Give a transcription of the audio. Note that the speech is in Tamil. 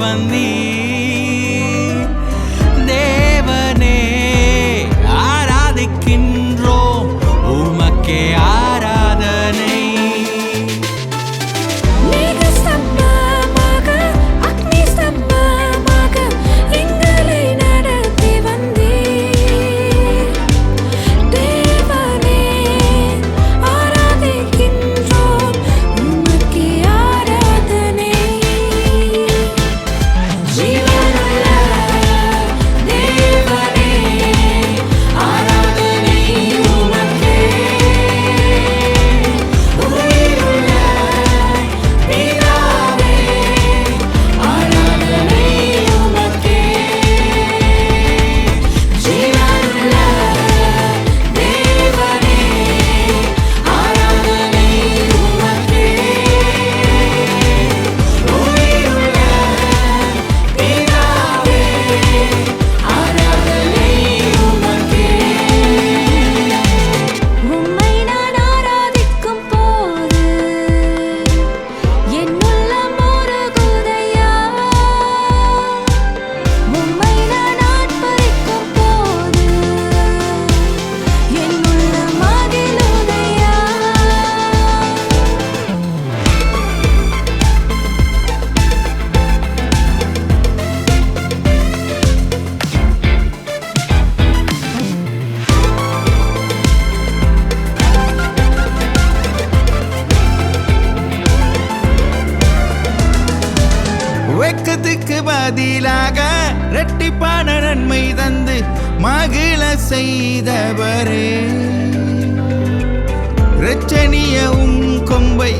വന്നീ வணக்கத்துக்கு பதிலாக ரெட்டிப்பான நன்மை தந்து மகிழ செய்தவரே. ரச்சனிய உம் கொம்பை